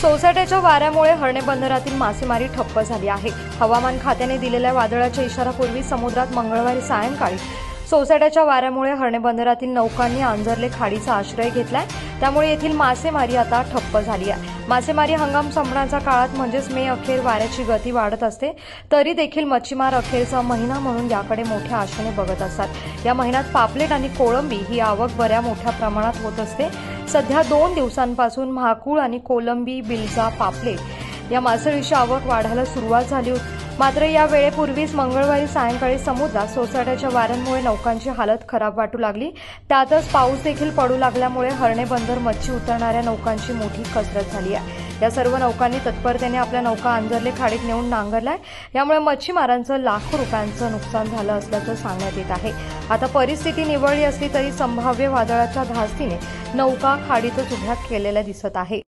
सोसाट्याच्या वाऱ्यामुळे हरणे बंदरातील मासेमारी ठप्प झाली आहे. हवामान खात्याने दिलेल्या वादळाच्या इशारापूर्वी समुद्रात मंगळवारी सायंकाळी सोसाट्याच्या वाऱ्यामुळे हरणे बंदरातील नौकांनी आंजरले खाडीचा आश्रय घेतलाय. त्यामुळे येथील मासेमारी आता ठप्प झाली आहे. मासेमारी हंगाम संपण्याच्या काळात म्हणजेच मे अखेर वाऱ्याची गती वाढत असते तरी देखील मच्छीमार अखेरचा महिना म्हणून याकडे मोठ्या आशेने बघत असतात. या महिन्यात पापलेट आणि कोळंबी ही आवक बऱ्या मोठ्या प्रमाणात होत असते. सध्या दोन दिवसांपासून महाकूळ आणि कोलंबी बिलजा पापलेट या मासळीची आवक वाढायला सुरुवात झाली होती. मात्र या वेळेपूर्वीच मंगळवारी सायंकाळी समुद्रात सोसाट्याच्या वाऱ्यांमुळे नौकांची हालत खराब वाटू लागली. त्यातच पाऊस देखील पडू लागल्यामुळे हरणे बंदर मच्छी उतरणाऱ्या नौकांची मोठी कसरत झाली आहे. या सर्व नौकांनी तत्परतेने आपल्या नौका अंजरले खाडीत नेऊन नांगरलाय. यामुळे मच्छीमारांचं लाखो रुपयांचं नुकसान झालं असल्याचं सांगण्यात येत आहे. आता परिस्थिती निवळली असली तरी संभाव्य वादळाच्या धास्तीने नौका खाडीतच उभ्या केलेल्या दिसत आहे.